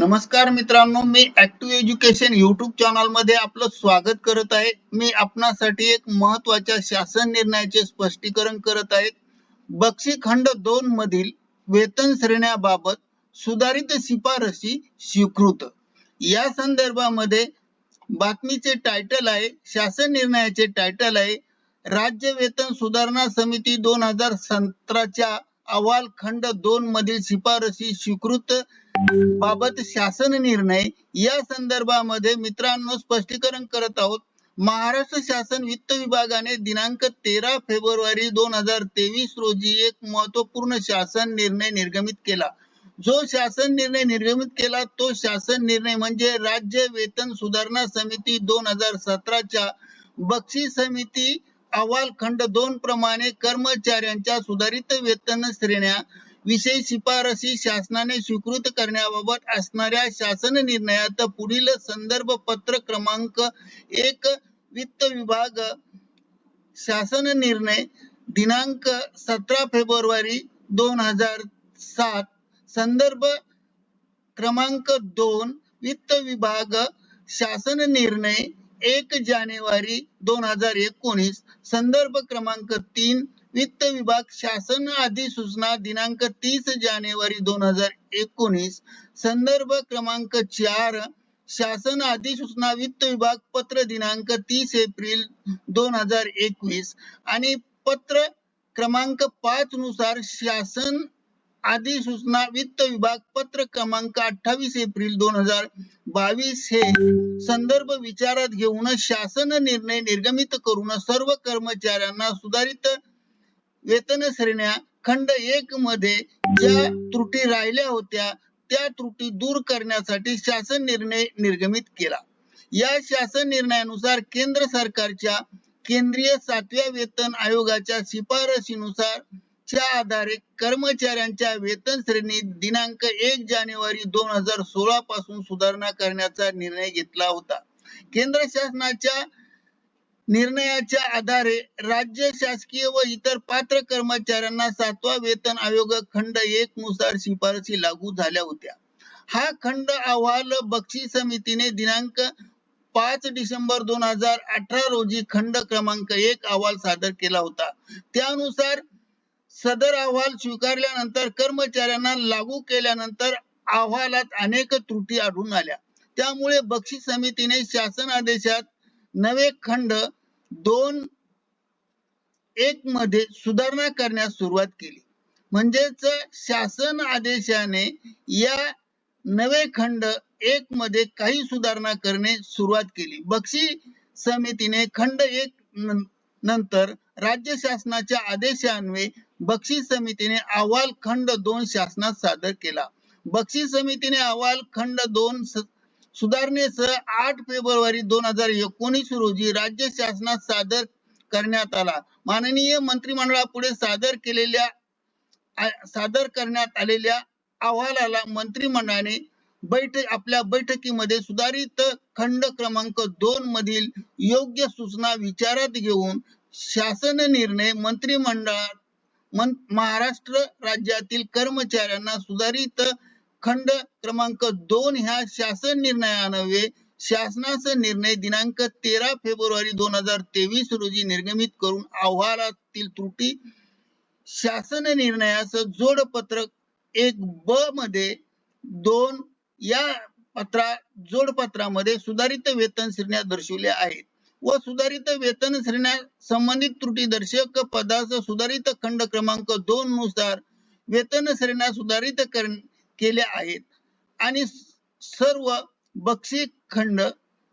नमस्कार मित्रांनो मी ऍक्टिव्ह एज्युकेशन युट्यूब चॅनलमध्ये आपलं स्वागत करत आहे. मी आपणासाठी एक महत्त्वाच्या शासन निर्णयाचे स्पष्टीकरण करत आहे. बक्षी खंड दोन मधील वेतन श्रेण्याबाबत सुधारित शिफारसी स्वीकृत. या संदर्भामध्ये बातमीचे टायटल आहे शासन निर्णयाचे टायटल आहे राज्य वेतन सुधारणा समिती दोन हजार सतराच्या अहवाल खंड दोन मधील शिफारसी स्वीकृत बाबत शासन निर्णय. या संदर्भामध्ये मित्रांनो स्पष्टीकरण करत आहोत. महाराष्ट्र शासन वित्त विभागाने दिनांक तेरा फेब्रुवारी दोन हजार तेवीस रोजी एक महत्त्वपूर्ण शासन निर्णय निर्गमित केला. जो शासन निर्णय निर्गमित केला तो शासन निर्णय म्हणजे राज्य वेतन सुधारणा समिती दोन हजार सतराच्या बक्षी समिती अहवाल खंड दोन प्रमाणे कर्मचाऱ्यांच्या सुधारित वेतन श्रेण्या विषयी शिफारसी शासनाने स्वीकृत करण्याबाबत असणाऱ्या शासन निर्णयात पुढील संदर्भ पत्र क्रमांक एक वित्त विभाग शासन निर्णय दिनांक सतरा फेब्रुवारी दोन हजार सात संदर्भ क्रमांक दोन वित्त विभाग शासन निर्णय एक जानेवारी दोन हजार एकोणीस संदर्भ क्रमांक तीन वित्त विभाग शासन अधिसूचना दिनांक तीस जानेवारी दोन हजार एकोणीस संदर्भ क्रमांक चार शासन अधिसूचना वित्त विभाग पत्र दिनांक तीस एप्रिल दोन हजार एकवीस आणि पत्र क्रमांक पाच नुसार शासन अधिसूचना वित्त विभाग पत्र क्रमांक अठ्ठावीस एप्रिल दोन हजार बावीस हे संदर्भ विचारात घेऊन शासन निर्णय निर्गमित करून सर्व कर्मचाऱ्यांना सुधारित वेतन श्रेण्या खंड एक मध्ये ज्या त्रुटी राहिल्या होत्या त्या त्रुटी दूर करण्यासाठी शासन निर्णय निर्गमित केला. या शासन निर्णयानुसार केंद्र सरकारच्या केंद्रीय सातव्या वेतन आयोगाच्या शिफारशीनुसार च्या आधारे कर्मचाऱ्यांच्या वेतन श्रेणी दिनांक एक जानेवारी दोन हजार सोळा पासून सुधारणा करण्याचा निर्णय घेतला होता. केंद्र शासनाच्या निर्णयाच्या आधारे राज्य शासकीय व इतर पात्र कर्मचाऱ्यांना सातवा वेतन आयोग खंड एक नुसार शिफारसी लागू झाल्या होत्या. हा खंड अहवाल बक्षी समितीने दिनांक पाच डिसेंबर दोन हजार अठरा रोजी खंड क्रमांक एक अहवाल सादर केला होता. त्यानुसार सदर अहवाल स्वीकारल्यानंतर कर्मचाऱ्यांना लागू केल्यानंतर अहवालात अनेक त्रुटी आढळून आल्या. त्यामुळे बक्षीस समितीने शासन आदेशात नवे खंड दोन एक मध्ये सुधारणा करण्यास सुरुवात केली. म्हणजेच शासन आदेशाने या नवे खंड एक मध्ये काही सुधारणा करणे सुरुवात केली. बक्षी समितीने खंड एक नंतर राज्य शासनाच्या आदेशान्वये बक्षीस समितीने अहवाल खंड दोन शासनात सादर केला. बक्षीस समितीने अहवाल खंड दोन सुधारणेसह आठ फेब्रुवारी दोन हजार एकोणीस रोजी राज्य शासनात सादर करण्यात आला. माननीय मंत्रिमंडळापुढे सादर केलेल्या सादर करण्यात आलेल्या अहवालाला मंत्रिमंडळाने बैठक आपल्या बैठकीमध्ये सुधारित खंड क्रमांक दोन मधील योग्य सूचना विचारात घेऊन शासन निर्णय मंत्रिमंडळात महाराष्ट्र राज्यातील कर्मचाऱ्यांना सुधारित खंड क्रमांक दोन ह्या शासन निर्णयान्वये शासनाचा निर्णय दिनांक तेरा फेब्रुवारी दोन हजार तेवीस रोजी निर्गमित करून अहवालातील त्रुटी शासन निर्णयास जोडपत्र एक ब मध्ये दोन या पत्रा जोडपत्रामध्ये सुधारित वेतन श्रेण्या दर्शवल्या आहेत. व सुधारित वेतन श्रेण्या संबंधित त्रुटी दर्शक पदास सुधारित खंड क्रमांक दोन नुसार वेतन श्रेण्या सुधारित केल्या आहेत. आणि सर्व बक्षी खंड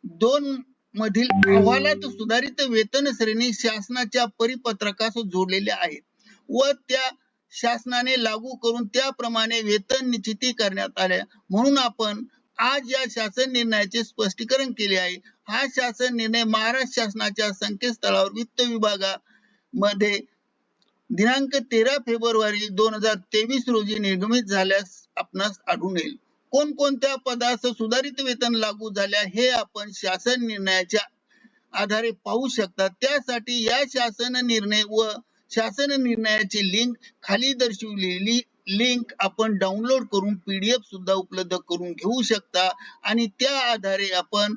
दोन मधील अहवालात सुधारित वेतन श्रेणी शासनाच्या परिपत्रकास जोडलेल्या आहेत व त्या शासनाने लागू करून त्याप्रमाणे वेतन निश्चिती करण्यात आल्या. म्हणून आपण आज या शासन निर्णयाचे स्पष्टीकरण केले आहे. हा शासन निर्णय महाराष्ट्र शासनाच्या संकेतस्थळावर वित्त विभागामध्ये दिनांक तेरा फेब्रुवारी दोन हजार तेवीस रोजी निर्गमित झाल्यास आपणास आढळून येईल. कोणकोणत्या पदास सुधारित वेतन लागू झाल्या हे आपण शासन निर्णयाच्या आधारे पाहू शकता. त्यासाठी या शासन निर्णय व शासन निर्णयाची लिंक खाली दर्शवलेली लिंक आपण डाउनलोड करून पीडीएफ सुद्धा उपलब्ध करून घेऊ शकता. आणि त्या आधारे आपण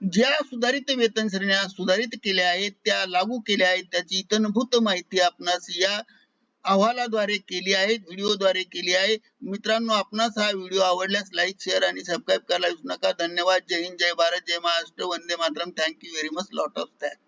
ज्या सुधारित वेतन श्रेण्या सुधारित केल्या आहेत त्या लागू केल्या आहेत त्याची इतनभूत माहिती आपणास या अहवालाद्वारे केली आहे व्हिडिओद्वारे केली आहे. मित्रांनो आपणास हा व्हिडिओ आवडल्यास लाईक शेअर आणि सबस्क्राईब करायला विसरू नका. धन्यवाद. जय हिंद जय भारत जय महाराष्ट्र. वंदे Mataram. Thank you very much lot of thanks